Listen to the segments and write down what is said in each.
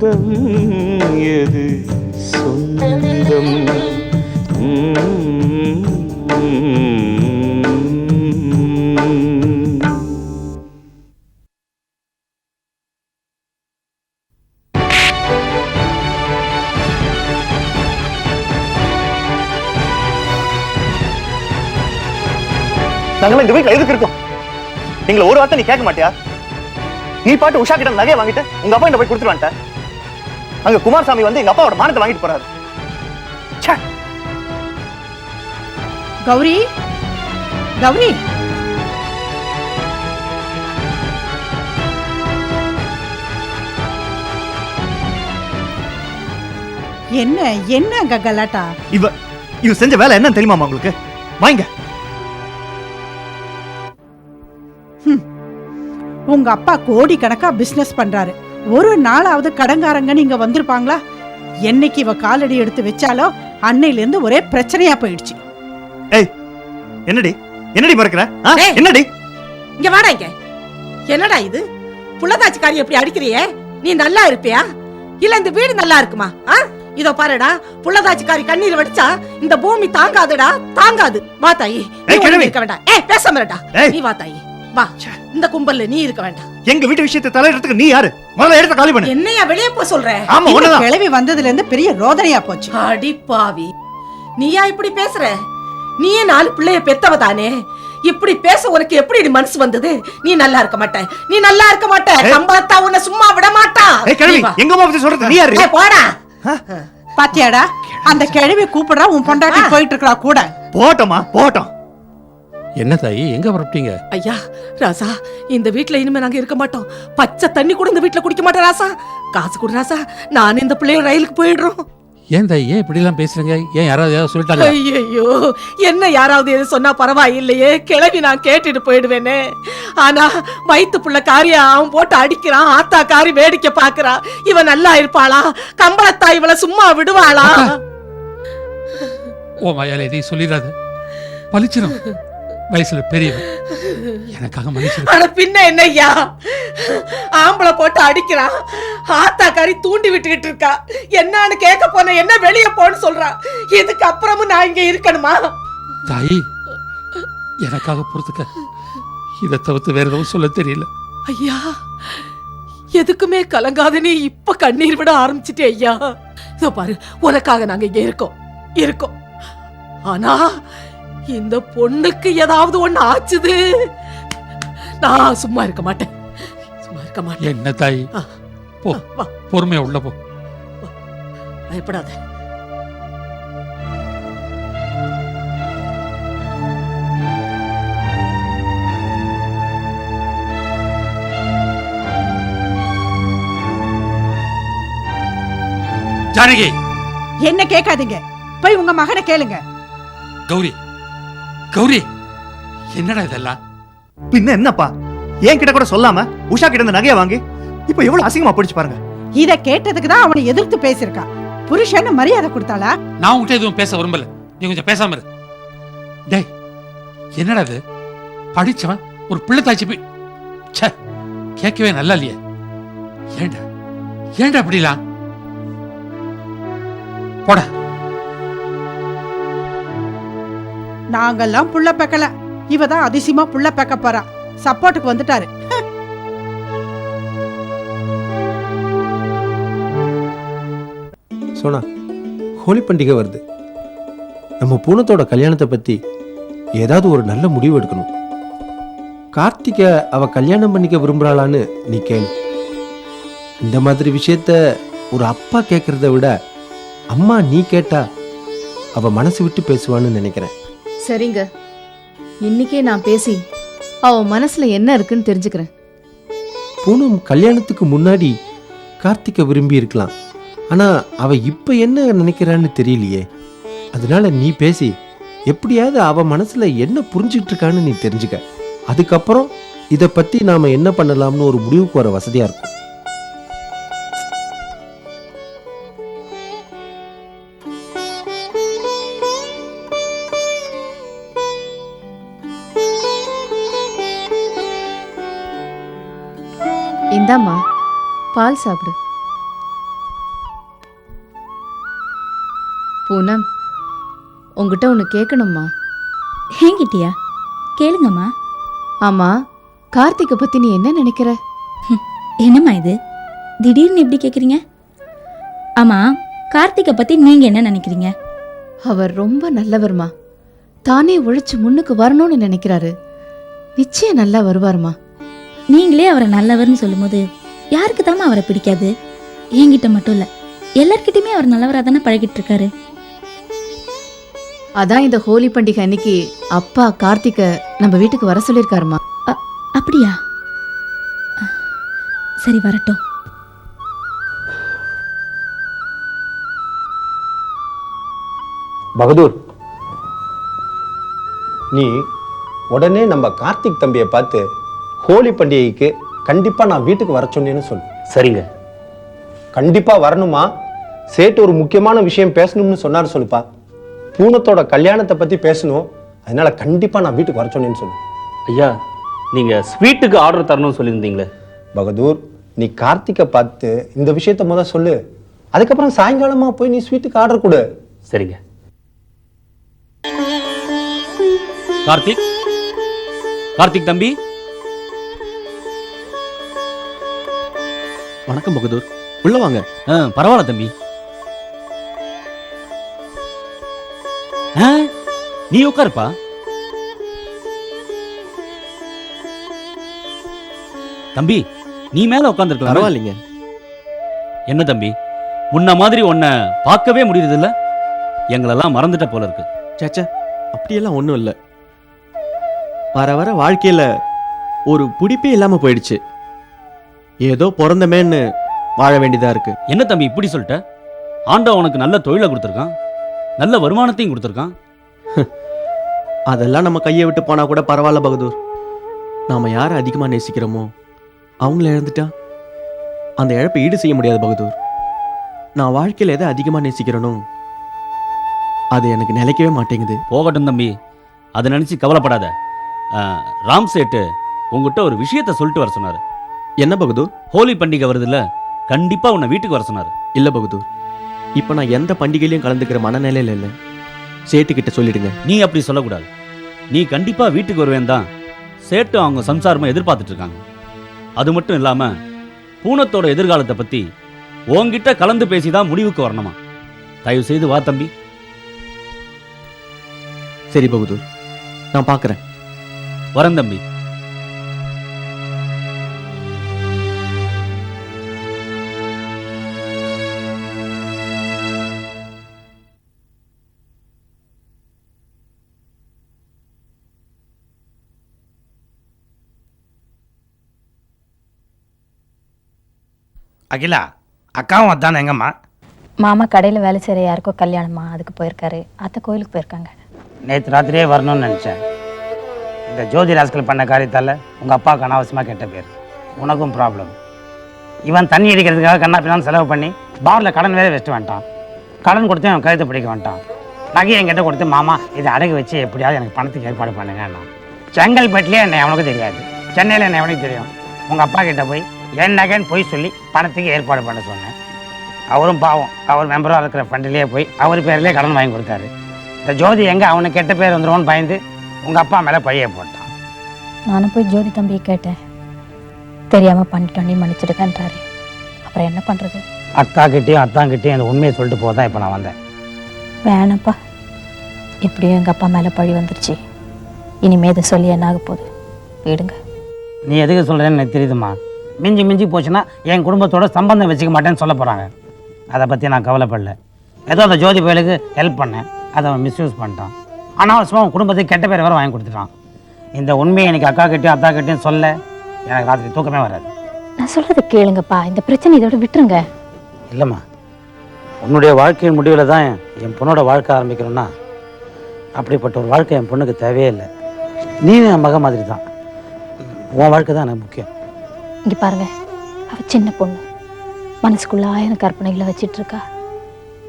சொந்தம் எது? சொந்தம். ம். நாங்களாம் இந்த வீட்டில் எதுக்கு இருக்கோம்? நீங்கள ஒரு வார்த்தை நீ கேட்க மாட்டியா? நீ பாட்டு உஷா கிட்ட நகையை வாங்கிட்டு உங்க அப்பா கிட்ட போய் கொடுத்துருவான்ட்ட. அங்க குமாரசாமி வந்து எங்க அப்பாவோட மானத்தை வாங்கிட்டு போறாரு. கௌரி? கௌரி? என்ன என்ன அங்க கலாட்டா? இவ இவ செஞ்ச வேலை என்னன்னு தெரியுமாமா உங்களுக்கு? வாங்க. உங்க அப்பா கோடி கணக்கா பிசினஸ் பண்றாரு. ஒரு நாளாவது கடங்காரங்க நீங்க வந்திருப்பாங்களா? என்னைக்கு இவ காலடி எடுத்து வச்சாலோ அன்னையில இருந்து ஒரே பிரச்சனையா போயிடுச்சு. ஏய் என்னடி? என்னடி மறக்கிற? ஆ? ஏய். என்னடி? இங்க வாடா இங்க. என்னடா இது? புள்ளதாச்சிக்காரி எப்படி அடிக்கிறியே? நீ நல்லா இருப்பியா? இல்ல இந்த வீடு நல்லா இருக்குமா? ஆ? இதோ பாருடா புள்ளதாச்சிக்காரி கண்ணீர் வடிச்சா இந்த பூமி தாங்காதுடா தாங்காது. வா தாயி. நீ ஏய், கிழவி. வேண்டாம். ஏய் பேசாம இருடா. ஏய். நீ வா தாயி. வா இந்த கும்பல்ல நீ இருக்க வேண்டாம். எங்க வீட்டு விஷயத்தை தலையிடறதுக்கு நீ யாரு? முதல்ல எடுத்த காலி பண்ணு. என்னையா வெளியே போ சொல்ற? ஆமா ஒண்ணுதான். கிளவி வந்ததுல இருந்து பெரிய ரோதனையா போச்சு. அடி பாவி. நீயா இப்படி பேசுற? நீயே நாலு பிள்ளைய பெத்தவ தானே? இப்படி பேச உனக்கு எப்படி மனசு வந்தது? நீ நல்லா இருக்க மாட்ட. நீ நல்லா இருக்க மாட்ட. ஏய். கம்பளத்தா உன்னை சும்மா விட மாட்டா. ஏய் கிழவி நீ வா. எங்க அம்மா பத்தி சொல்றது? நீ யாரு? போடா. பாத்தியாடா அந்த கிழவி கூப்பிடுறா உன் பொண்டாட்டி போயிட்டு இருக்கா கூட. போட்டோமா? போட்டோம். என்ன தாயி? எங்க புறப்பட்டீங்க? ஐயா ராசா இந்த வீட்ல இனிமே நாங்க இருக்க மாட்டோம். பச்சை தண்ணி கூட இந்த வீட்ல குடிக்க மாட்டோம் ராசா. காசு கொடு ராசா. நான் இந்த பிள்ளைய ரயிலுக்கு போயிடுறோம். ஏன் தாயி? ஏன் இப்படி எல்லாம் பேசுறீங்க? ஏன் யாராவது ஏதாவது சொல்லிட்டாங்க ஐயோ என்ன யாராவது எது சொன்னா பரவாயில்லையே. கிளவி நான் கேட்டுட்டு போயிடுவேனே. ஆனா வயித்து புள்ள காரியா அவன் போட்டு அடிக்கிறான். ஆத்தா காரி வேடிக்கை பாக்குறா இவன் நல்லா இருப்பாளா? கம்பளத்தா இவள சும்மா விடுவாளா? ஓ மயால எதையும் சொல்லிடாத. பளிச்சிரும். வயசுல பெரியவன். எனக்காக மன்னிச்சிரு. ஆனா பின்ன என்னய்யா? ஆம்பளை போட்டு அடிக்கிறான் ஆத்தா காரி தூண்டி விட்டுக்கிட்டு இருக்கா. என்னன்னு கேட்க போன என்ன வெளிய போன்னு சொல்றா. இதுக்கு அப்புறமும் நான் இங்க இருக்கணுமா? தாயி எனக்காக பொறுத்துக்க. இதை தவிர்த்து வேற எதுவும் சொல்ல தெரியல. ஐயா எதுக்குமே கலங்காத நீ இப்ப கண்ணீர் விட ஆரம்பிச்சிட்டே ஐயா. இதோ பாரு உனக்காக நாங்க இங்க இருக்கோம். இருக்கோம். ஆனா இந்த பொண்ணுக்கு ஏதாவது ஒண்ணு ஆச்சுது? நான் சும்மா இருக்க மாட்டேன். சும்மா இருக்க மாட்டேன். என்ன தாயி. போ பொறுமையா உள்ள போ. பயப்படாத. ஜானகி! என்ன கேட்காதீங்க. போய் உங்க மகனை கேளுங்க. கௌரி கௌரி என்னடா இதெல்லாம்? பின்ன என்னப்பா? என் கிட்ட கூட சொல்லாம உஷா கிட்ட இருந்து நகையை வாங்கி இப்ப எவ்வளவு அசிங்கமா போயிடுச்சு பாருங்க. இத கேட்டதுக்கு தான் அவனை எதிர்த்து பேசியிருக்கா. புருஷன்னு மரியாதை கொடுத்தாளா? நான் உன்கிட்ட எதுவும் பேச விரும்பல. நீ கொஞ்சம் பேசாம இரு. டேய் என்னடா இது? படிச்சவன் ஒரு பிள்ளை தாய்ச்சி போய் ச்சே கேட்கவே நல்லா இல்லையே. ஏண்டா? ஏண்டா அப்படிலாம் போடா. நாங்கெல்லாம் புள்ள பெக்கல. இவ தான் அதிசயமா புள்ள பெக்க போறா. சப்போர்ட்டுக்கு வந்துட்டாரு. சோனா ஹோலி பண்டிகை வருது. நம்ம பூனத்தோட கல்யாணத்தை பத்தி ஏதாவது ஒரு நல்ல முடிவு எடுக்கணும். கார்த்திக அவ கல்யாணம் பண்ணிக்க விரும்புறாளான்னு நீ கேளு. இந்த மாதிரி விஷயத்த ஒரு அப்பா கேட்கறத விட அம்மா நீ கேட்டா அவ மனசு விட்டு பேசுவான்னு நினைக்கிறேன். சரிங்க. இன்னைக்கே நான் பேசி அவ மனசுல என்ன இருக்குன்னு தெரிஞ்சுக்கிறேன். பூனம் கல்யாணத்துக்கு முன்னாடி கார்த்திகை விரும்பி இருக்கலாம். ஆனா அவ இப்ப என்ன நினைக்கிறான்னு தெரியலையே. அதனால நீ பேசி எப்படியாவது அவ மனசுல என்ன புரிஞ்சுக்கிட்டு இருக்கான்னு நீ தெரிஞ்சுக்க. அதுக்கப்புறம் இதை பத்தி நாம என்ன பண்ணலாம்னு ஒரு முடிவுக்கு வர வசதியா இருக்கும். இந்தாம்மா பால் சாப்பிடு. பூனம் உங்ககிட்ட ஒன்று கேட்கணும்மா ஏங்கிட்டியா? கேளுங்கம்மா. ஆமா கார்த்திகை பத்தி நீ என்ன நினைக்கிற? என்னம்மா இது? திடீர்னு எப்படி கேட்குறீங்க ஆமா கார்த்திகை பத்தி நீங்க என்ன நினைக்கிறீங்க? அவர் ரொம்ப நல்லவர்மா. தானே உழைச்சு முன்னுக்கு வரணும்னு நினைக்கிறாரு. நிச்சயம் நல்லா வருவார்மா. நீங்களே அவரை நல்லவர்னு சொல்லும்போது யாருக்கு தாம்மா அவரை பிடிக்காது? என்கிட்ட மட்டும் இல்ல. எல்லார்கிட்டயுமே அவர் நல்லவரா தானே பழகிட்டு இருக்காரு. அதான் இந்த ஹோலி பண்டிகை அன்னைக்கு அப்பா கார்த்திகை நம்ம வீட்டுக்கு வர சொல்லியிருக்காருமா. அப்படியா? சரி வரட்டும். பகதூர் நீ உடனே நம்ம கார்த்திக் தம்பியை பார்த்து ஹோலி பண்டிகைக்கு கண்டிப்பா நான் வீட்டுக்கு வர சொன்னேன்னு சொல்லு. சரிங்க. கண்டிப்பா வரணுமா? சேட்டு ஒரு முக்கியமான விஷயம் பேசணும்னு சொன்னாரு சொல்லுப்பா. பூனத்தோட கல்யாணத்தை பத்தி பேசணும். அதனால கண்டிப்பா நான் வீட்டுக்கு வர சொன்னேன்னு சொல்லு. ஐயா நீங்க ஸ்வீட்டுக்கு ஆர்டர் தரணும்னு சொல்லியிருந்தீங்களே. பகதூர் நீ கார்த்திகை பார்த்து இந்த விஷயத்த முத சொல்லு. அதுக்கப்புறம் சாயங்காலமா போய் நீ ஸ்வீட்டுக்கு ஆர்டர் கொடு. சரிங்க. கார்த்திக்? கார்த்திக் தம்பி? வணக்கம் பகதூர். உள்ள வாங்க. ஆ, பரவாயில்ல தம்பி. ஆ, நீ உட்காருப்பா. தம்பி நீ மேல உட்காந்துருக்கலாம் பரவாயில்லைங்க. என்ன தம்பி முன்ன மாதிரி உன்னை பார்க்கவே முடியுறது இல்ல எங்களெல்லாம் மறந்துட்ட போல இருக்கு. சேச்சா அப்படியெல்லாம் ஒன்றும் இல்லை. வர வர வாழ்க்கையில ஒரு பிடிப்பே இல்லாம போயிடுச்சு. ஏதோ பிறந்தமேன்னு வாழ வேண்டியதா இருக்கு. என்ன தம்பி இப்படி சொல்லிட்ட? ஆண்டவன் உனக்கு நல்ல தொழிலை கொடுத்துருக்கான். நல்ல வருமானத்தையும் கொடுத்துருக்கான். அதெல்லாம் நம்ம கையை விட்டு போனா கூட பரவாயில்ல பகதூர். நாம யாரை அதிகமா நேசிக்கிறோமோ அவங்கள இழந்துட்டா? அந்த இழப்பை ஈடு செய்ய முடியாது பகதூர். நான் வாழ்க்கையில எதை அதிகமா நேசிக்கிறேனோ அது எனக்கு நிலைக்கவே மாட்டேங்குது. போகட்டும் தம்பி. அதை நினைச்சு கவலைப்படாத. ராம் சேட்டு உங்ககிட்ட ஒரு விஷயத்த சொல்லிட்டு வர சொன்னாரு. என்ன பகதூர்? ஹோலி பண்டிகை வருதுல்ல கண்டிப்பா உன்னை வீட்டுக்கு வர சொன்னாரு. இல்ல பகதூர். இப்போ நான் எந்த பண்டிகையிலையும் கலந்துக்கிற மனநிலையில இல்லை. சேட்டுக்கிட்ட சொல்லிடுங்க. நீ அப்படி சொல்லக்கூடாது. நீ கண்டிப்பா வீட்டுக்கு வருவேன் தான் சேட்டு அவங்க சம்சாரமா எதிர்பார்த்துட்டு இருக்காங்க. அது மட்டும் இல்லாம பூனத்தோட எதிர்காலத்தை பத்தி உன்கிட்ட கலந்து பேசி தான் முடிவுக்கு வரணுமா? தயவு செய்து வா தம்பி. சரி பகதூர் நான் பார்க்கறேன் வரேன் தம்பி. அகிலா அக்காவும் அதானே எங்கம்மா? மாமா கடையில வேலை செய்யற யாருக்கோ கல்யாணமா? அதுக்கு போயிருக்காரு. அத்தை கோயிலுக்கு போயிருக்காங்க. நேற்று ராத்திரியே வரணும்னு நினச்சேன். இந்த ஜோதி ராஸ்கல் பண்ண காரியத்தால் உங்கள் அப்பாவுக்கு அனாவசியமாக கெட்ட பேர். உனக்கும் ப்ராப்ளம் இவன் தண்ணி அடிக்கிறதுக்காக கண்ணா பின்னான்னு செலவு பண்ணி பாரில் கடன் வேற வச்சுட்டு வந்துட்டான் கடன் கொடுத்து அவன் கழுத்தை பிடிக்க வந்துட்டான். நகையை என்கிட்ட கொடுத்து மாமா இதை அடகு வச்சு எப்படியாவது எனக்கு பணத்துக்கு ஏற்பாடு பண்ணுங்கன்னா செங்கல்பட்டுலேயே என்னை அவனுக்கு தெரியாது. சென்னையில் என்னை அவனுக்கு தெரியும். உங்கள் அப்பா கிட்ட போய் என் நகைன்னு போய் சொல்லி பணத்துக்கு ஏற்பாடு பண்ண சொன்னேன். அவரும் பாவம் அவர் மெம்பராக இருக்கிற ஃபண்டிலேயே போய் அவர் பேர்லேயே கடன் வாங்கி கொடுத்தாரு. இந்த ஜோதி எங்கே? அவனுக்கு கெட்ட பேர் வந்துருவோன்னு பயந்து உங்கள் அப்பா மேலே பழிய போட்டான். நானும் போய் ஜோதி தம்பியை கேட்டேன். தெரியாம பண்ணிட்டோம் நீ மன்னிச்சிடுங்கன்றாரு அப்புறம் என்ன பண்றது? அக்கா கிட்டேயும் அத்தாங்கிட்டேயும் அந்த உண்மையை சொல்லிட்டு போதான் இப்போ நான் வந்தேன். வேணாப்பா. எப்படியும் எங்க அப்பா மேல பழி வந்துருச்சு. இனிமே இதை சொல்லி என்ன ஆக போகுது? விடுங்க. நீ எதுக்கு சொல்கிறேன்னு எனக்கு தெரியுதுமா மிஞ்சி மிஞ்சி போச்சுன்னா என் குடும்பத்தோட சம்பந்தம் வச்சுக்க மாட்டேன்னு சொல்ல போகிறாங்க அதை பற்றி நான் கவலைப்படல. ஏதோ அந்த ஜோதி பயலுக்கு ஹெல்ப் பண்ணேன். அதை அவன் மிஸ்யூஸ் பண்ணிட்டான். அனாவசியமாக அவன் குடும்பத்துக்கு கெட்ட பேர் வேறு வாங்கி கொடுத்துட்டான். இந்த உண்மையை எனக்கு அக்கா கிட்டேயும் அத்தா கிட்டேயும் சொல்ல எனக்கு ராத்திரி தூக்கமே வராது. நான் சொல்றதை கேளுங்கப்பா. இந்த பிரச்சனை இதோட விட்டுருங்க. இல்லைம்மா. உன்னுடைய வாழ்க்கையின் முடிவில் தான் என் பொண்ணோட வாழ்க்கை ஆரம்பிக்கணும்னா அப்படிப்பட்ட ஒரு வாழ்க்கை என் பொண்ணுக்கு தேவையே இல்லை. நீ என் மக மாதிரி தான் உன் வாழ்க்கை தான் எனக்கு முக்கியம். இங்க பாருங்க. அவ சின்ன பொண்ணு. மனசுக்குள்ள ஆயிரம் கற்பனைகளை வச்சிட்டு இருக்கா.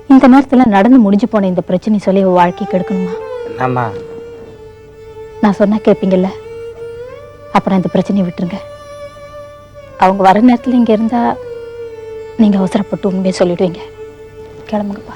இந்த நேரத்துல நடந்து முடிஞ்சு போன இந்த பிரச்சனை சொல்லி அவ வாழ்க்கை கெடுக்கணுமா? என்னம்மா? நான் சொன்னா கேட்பீங்கல்ல அப்புறம் இந்த பிரச்சனையை விட்டுருங்க. அவங்க வர நேரத்துல இங்க இருந்தா நீங்க அவசரப்பட்டு உண்மையை சொல்லிடுவீங்க. கிளம்புங்கப்பா.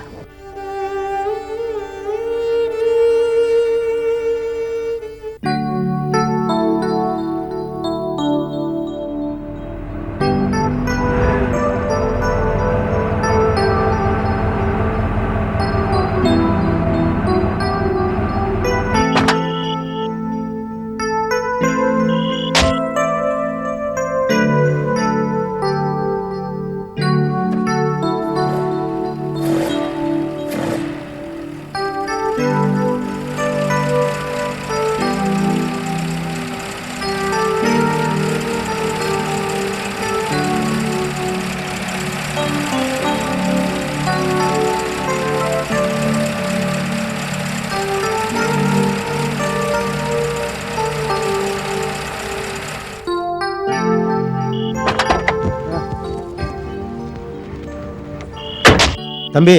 தம்பி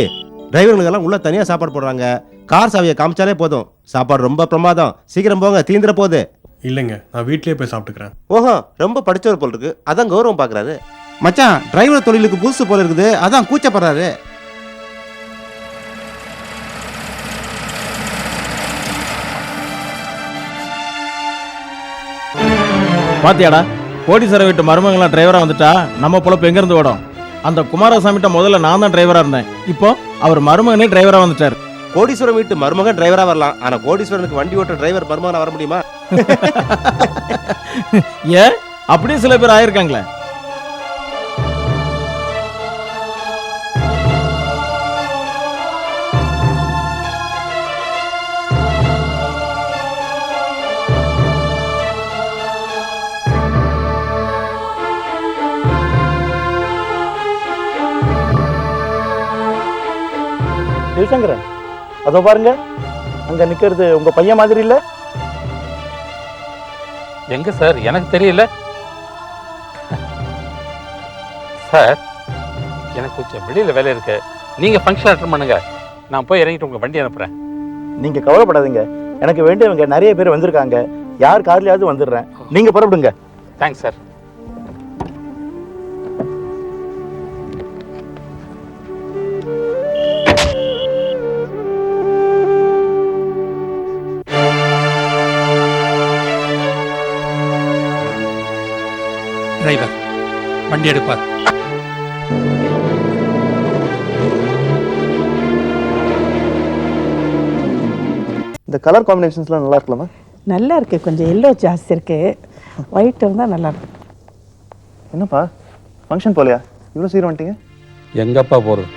டிரைவருங்களுக்கெல்லாம் உள்ளே தனியாக சாப்பாடு போடுறாங்க. கார் சாவியை காமிச்சாலே போதும். சாப்பாடு ரொம்ப பிரமாதம். சீக்கிரம் போங்க தீந்துற போகுது. இல்லைங்க நான் வீட்லயே போய் சாப்பிட்டுக்கிறேன். ஓஹோ ரொம்ப படிச்சவர் போல் இருக்கு. அதான் கௌரவம் பார்க்கறாரு. மச்சான் டிரைவர் தொழிலுக்கு புதுசு போல இருக்குது. அதான் கூச்சப்படுறாரு. பாத்தியாடா கோடீஸ்வர வீட்டு மருமகளாம் டிரைவரா வந்துட்டா நம்ம பொழப்பு எங்க இருந்து ஓடும்? அந்த குமாரசாமிட்ட முதல்ல நான் தான் டிரைவரா இருந்தேன். இப்போ அவர் மருமகனே டிரைவரா வந்துட்டார். கோடீஸ்வரன் வீட்டு மருமகன் டிரைவரா வரலாம். ஆனா கோடீஸ்வரனுக்கு வண்டி ஓட்ட டிரைவர் மருமகனா வர முடியுமா? ஏன்? அப்படியே சில பேர் ஆயிருக்காங்களே. சிவசங்கரன். அதோ பாருங்க. அங்க நிக்கிறது உங்க பையன் மாதிரி இல்ல. எங்க சார்? எனக்கு தெரியல. சார் எனக்கு கொஞ்சம் வெளியில வேலை இருக்கு. நீங்க ஃபங்க்ஷன் அட்டன் பண்ணுங்க. நான் போய் இறங்கிட்டு உங்க வண்டி அனுப்புறேன். நீங்க கவலைப்படாதீங்க. எனக்கு வேண்டியவங்க நிறைய பேர் வந்திருக்காங்க. யார் கார்லயாவது வந்துடுறேன். நீங்க புறப்படுங்க. தேங்க்ஸ் சார் வண்டி எடுப்பார். இந்த கலர் காம்பினேஷன்ஸ்லாம் நல்லா இருக்கலாமா நல்லா இருக்கு. கொஞ்சம் எல்லோ ஜாஸ்தி இருக்கு. ஒயிட் இருந்தா நல்லா இருக்கும் என்னப்பா? ஃபங்க்ஷன் போலையா? இவ்வளோ சீக்கிரம் வந்துட்டீங்க? எங்கப்பா போறது?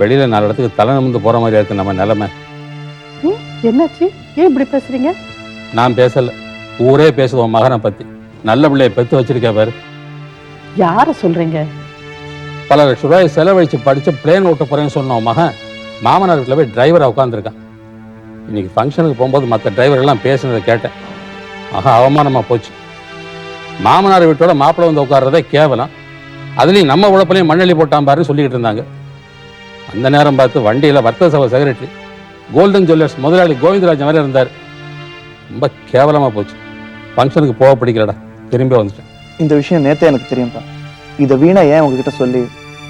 வெளியில நாலு இடத்துக்கு தலை நிமிந்து போற மாதிரி இருக்கு நம்ம நிலைமை. என்னாச்சு? ஏன் இப்படி பேசுறீங்க? நான் பேசல. ஊரே உன் மகனை பத்தி. நல்ல பிள்ளைய பெத்து வச்சிருக்க பாரு. யார சொல்றீங்க? பல லட்ச ரூபாய் செலவழிச்சு படிச்சு பிளேன் ஓட்ட போறேன்னு சொன்ன மகன் மாமனார் வீட்டில் போய் டிரைவரா உட்காந்துருக்கான் இன்னைக்கு ஃபங்க்ஷனுக்கு போகும்போது மற்ற டிரைவர்கள்லாம் பேசுனதை கேட்டேன். ஆஹா அவமானமா போச்சு. மாமனார் வீட்டோட மாப்பிள்ளை வந்து உட்கார்றதே கேவலம். அதுலேயும் நம்ம உழப்பிலையும் மண்ணெளி போட்டான் பாருன்னு சொல்லிக்கிட்டு இருந்தாங்க. அந்த நேரம் பார்த்து வண்டியில் வர்த்தக சபை செக்ரட்டரி கோல்டன் ஜுவல்லர்ஸ் முதலாளி கோவிந்தராஜன் வரை இருந்தார். ரொம்ப கேவலமாக போச்சு. ஃபங்க்ஷனுக்கு போக பிடிக்கலடா. திரும்பி வந்துட்டேன். இந்த விஷயம் நேத்தே எனக்கு தெரியும்ப்பா இதை வீணா ஏன் உங்ககிட்ட சொல்லி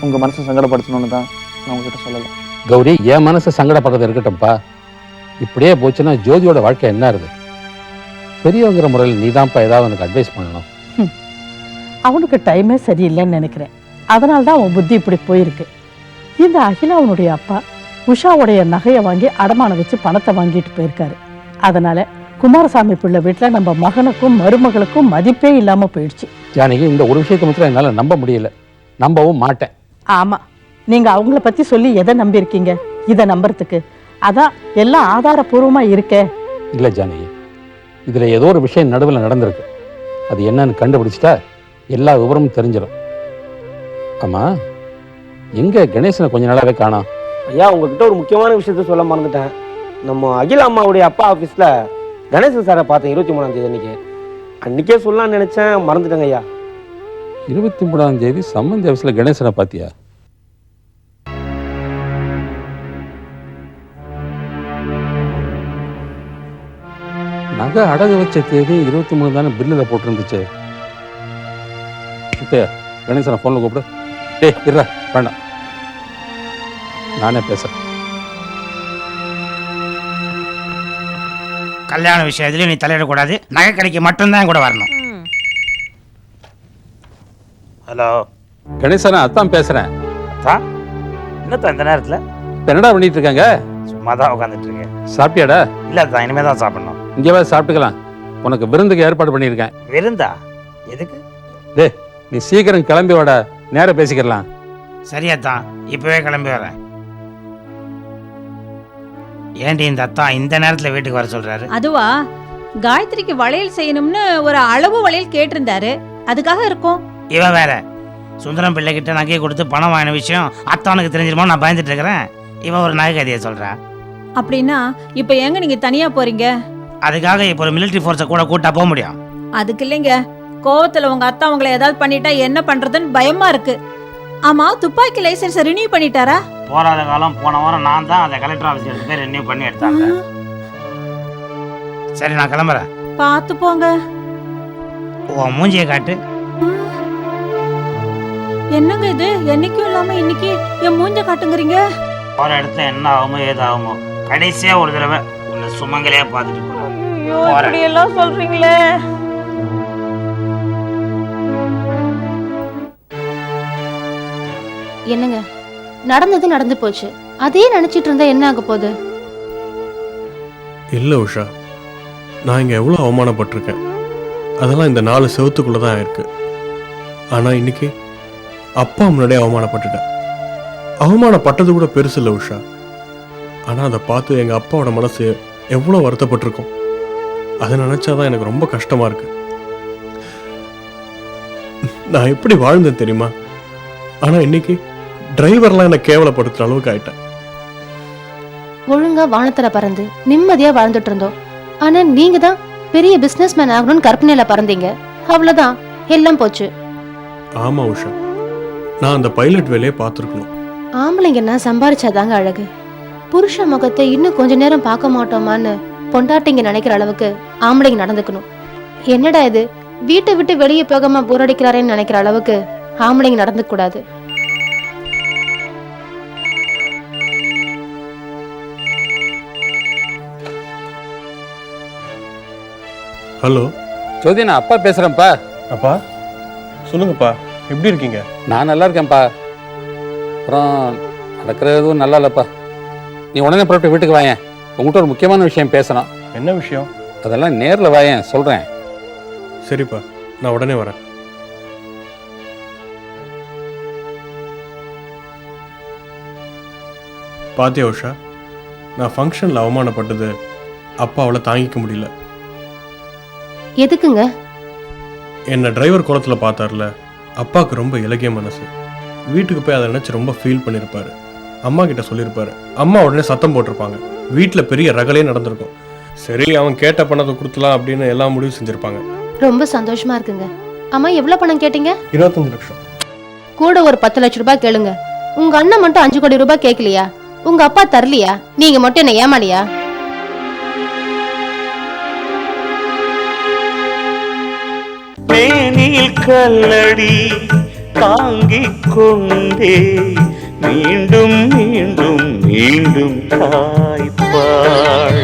உங்க மனசை சங்கடப்படுத்தணும்னு தான் நான் உங்ககிட்ட சொல்லலை. கௌரி என் மனசு சங்கடப்படுறது இருக்கட்டும்ப்பா. இப்படியே போச்சுன்னா ஜோதியோட வாழ்க்கை என்ன இருது பெரியவங்கிற முறையில் நீதான்ப்பா ஏதாவது எனக்கு அட்வைஸ் பண்ணணும். அவனுக்கு டைமே சரியில்லைன்னு நினைக்கிறேன். அதனால தான் அவன் புத்தி இப்படி போயிருக்கு. இந்த அகிலா அவனுடைய அப்பா உஷாவுடைய நகையை வாங்கி அடமானம் வச்சு பணத்தை வாங்கிட்டு போயிருக்காரு. அதனால குமாரசாமி பிள்ளை வீட்டில் நம்ம மகனுக்கும் மருமகளுக்கும் மதிப்பே இல்லாம போயிடுச்சு. ஜானகி இந்த ஒரு விஷயத்தை மட்டும் என்னால் நம்ப முடியல. நம்பவும் மாட்டேன். ஆமா. நீங்க அவங்கள பத்தி சொல்லி எதை நம்பியிருக்கீங்க? இதை நம்புறதுக்கு. அதான் எல்லாம் ஆதாரபூர்வமா இருக்கே. இல்லை ஜானகி இதில் ஏதோ ஒரு விஷயம் நடுவில் நடந்திருக்கு. அது என்னன்னு கண்டுபிடிச்சிட்டா எல்லா விவரமும் தெரிஞ்சிடும் ஆமா எங்க கணேசனை கொஞ்ச நாளாவே காணோம். ஐயா உங்ககிட்ட ஒரு முக்கியமான விஷயத்த சொல்ல மறந்துட்டேன். நம்ம அகில அம்மாவுடைய அப்பா ஆஃபீஸில் கணேசன் சாரை பார்த்தேன் இருபத்தி மூணாம் தேதி அன்னைக்கு. அன்னைக்கே சொல்லலாம்னு நினைச்சேன் மறந்துட்டேங்க ஐயா. இருபத்தி மூணாம் தேதி சம்மந்தி ஆஃபீஸில் கணேசனை பார்த்தியா? நகை அடகு வச்ச தேதி இருபத்தி மூணு தானே பில்லில் போட்டிருந்துச்சு. கணேசனை ஃபோனில் கூப்பிடு. டேய் இருடா வேண்டாம். நானே பேசுகிறேன் கல்யாண விஷயத்துலயும் நீ தலையிடக்கூடாது. நகை கடைக்கு மட்டும்தான் கூட வரணும். ஹலோ. கணேசனா அத்தான் பேசுறேன். தான் இன்னும் இந்த நேரத்தில்? இப்ப என்னடா பண்ணிட்டு இருக்காங்க சும்மா தான் உட்காந்துட்டு இருக்கேன் சாப்பிட்டியாடா? இல்லை தான் இனிமே தான் சாப்பிடணும். இங்கே சாப்பிட்டுக்கலாம். உனக்கு விருந்துக்கு ஏற்பாடு பண்ணியிருக்கேன். விருந்தா? எதுக்கு? டேய் நீ சீக்கிரம் கிளம்பி வாடா. நேரா பேசிக்கலாம் சரியா தான் இப்பவே கிளம்பி வரேன். ஏண்டி இந்த அத்தா இந்த நேரத்தில் வீட்டுக்கு வர சொல்றாரு? அதுவா? காயத்ரிக்கு வளையல் செய்யணும்னு ஒரு அளவு வளையல் கேட்டிருந்தாரு. அதுக்காக இருக்கும். இவன் வேற. சுந்தரம் பிள்ளை கிட்ட நகையை கொடுத்து பணம் வாங்கின விஷயம் அத்தானுக்கு தெரிஞ்சிருமோ நான் பயந்துட்டு இருக்கிறேன். இவன் ஒரு நகை கதையை சொல்றா. அப்படின்னா இப்ப எங்க நீங்க தனியா போறீங்க? அதுக்காக இப்போ ஒரு மிலிட்டரி ஃபோர்ஸை கூட கூட்டா போக முடியும். அதுக்கு இல்லைங்க. கோவத்துல உங்க அத்தா உங்களை ஏதாவது பண்ணிட்டா என்ன பண்றதுன்னு பயமா இருக்கு. ஆமா துப்பாக்கி லைசன்ஸ் ரினியூ பண்ணிட்டாரா? போராத காலம் போன வாரம் நான் தான் அதை கலெக்டர் ஆஃபீஸ் எடுத்து ரெனியூ பண்ணி எடுத்தாங்க. சரி நான் கிளம்புறேன். பார்த்து போங்க. உன் மூஞ்சியை காட்டு. என்னங்க இது? என்னைக்கும் இல்லாம இன்னைக்கு என் மூஞ்ச காட்டுங்கிறீங்க? போற இடத்துல என்ன ஆகுமோ ஏது ஆகுமோ கடைசியா ஒரு தடவை உன்னை சுமங்கலையா பார்த்துட்டு போறேன். எல்லாம் சொல்றீங்களே. என்னங்க? நடந்தது நடந்து போச்சு. அதே நினைச்சிட்டு இருந்தா என்ன ஆக போகுது? இல்லை உஷா. நான் இங்கே எவ்வளோ அவமானப்பட்டிருக்கேன். அதெல்லாம் இந்த நாலு செவத்துக்குள்ளே தான் இருக்கு. ஆனால் இன்னைக்கு அப்பா முன்னாடியே அவமானப்பட்டுட்டேன். அவமானப்பட்டது கூட பெருசு இல்லை உஷா. ஆனால் அதை பார்த்து எங்கள் அப்பாவோட மனசு எவ்வளோ வருத்தப்பட்டிருக்கும். அதை நினச்சாதான் எனக்கு ரொம்ப கஷ்டமாக இருக்கு. நான் எப்படி வாழ்ந்தேன் தெரியுமா? ஆனால் இன்னைக்கு டிரைவர்லாம் என்னை கேவலப்படுத்துகிற அளவுக்கு ஆயிட்டேன். ஒழுங்கா வானத்துல பறந்து நிம்மதியா வாழ்ந்துட்டு இருந்தோம். ஆனா நீங்க தான் பெரிய பிசினஸ் மேன் ஆகணும்னு கற்பனையில பறந்தீங்க. அவ்வளவுதான். எல்லாம் போச்சு. ஆமாம் உஷா. நான் அந்த பைலட் வேலையை பார்த்துருக்கணும். ஆம்பளைங்கன்னா சம்பாரிச்சாதாங்க அழகு. புருஷ முகத்தை இன்னும் கொஞ்ச நேரம் பார்க்க மாட்டோமான்னு பொண்டாட்டிங்க நினைக்கிற அளவுக்கு ஆம்பளைங்க நடந்துக்கணும். என்னடா இது? வீட்டை விட்டு வெளியே போகாம போர் அடிக்கிறாரேன்னு நினைக்கிற அளவுக்கு ஆம்பளைங்க நடந்துக்க ஹலோ. ஜோதி நான் அப்பா பேசுறேன்ப்பா. அப்பா சொல்லுங்கப்பா எப்படி இருக்கீங்க? நான் நல்லா இருக்கேன்ப்பா. அப்புறம் நடக்கிறது எதுவும் நல்லா இல்லைப்பா. நீ உடனே புறப்பட்டு வீட்டுக்கு வாயேன். உங்கள்கிட்ட ஒரு முக்கியமான விஷயம் பேசணும். என்ன விஷயம்? அதெல்லாம் நேரில் வாயேன் சொல்கிறேன் சரிப்பா நான் உடனே வரேன். பாத்தியா உஷா நான் ஃபங்க்ஷனில் அவமானப்பட்டது அப்பாவால தாங்கிக்க முடியல. எதுக்குங்க? என்னை டிரைவர் குளத்தில் பார்த்தார்ல அப்பாவுக்கு ரொம்ப இலகிய மனசு. வீட்டுக்கு போய் அதை நினச்சி ரொம்ப ஃபீல் பண்ணியிருப்பாரு அம்மா கிட்ட சொல்லியிருப்பாரு அம்மா உடனே சத்தம் போட்டிருப்பாங்க. வீட்டில் பெரிய ரகலே நடந்திருக்கும். சரி அவன் கேட்ட பணத்தை கொடுத்துலாம் அப்படின்னு எல்லாம் முடிவு செஞ்சுருப்பாங்க. ரொம்ப சந்தோஷமா இருக்குங்க. அம்மா எவ்வளவு பணம் கேட்டீங்க? இருபத்தஞ்சு லட்சம். கூட ஒரு பத்து லட்ச ரூபாய் கேளுங்க. உங்க அண்ணன் மட்டும் அஞ்சு கோடி ரூபாய் கேட்கலையா உங்க அப்பா தரலையா? நீங்க மட்டும் என்ன ஏமாளியா? நெஞ்சில் கல்லடி தாங்கிக் கொண்டே மீண்டும் மீண்டும் மீண்டும் தாய்ப்பாள்.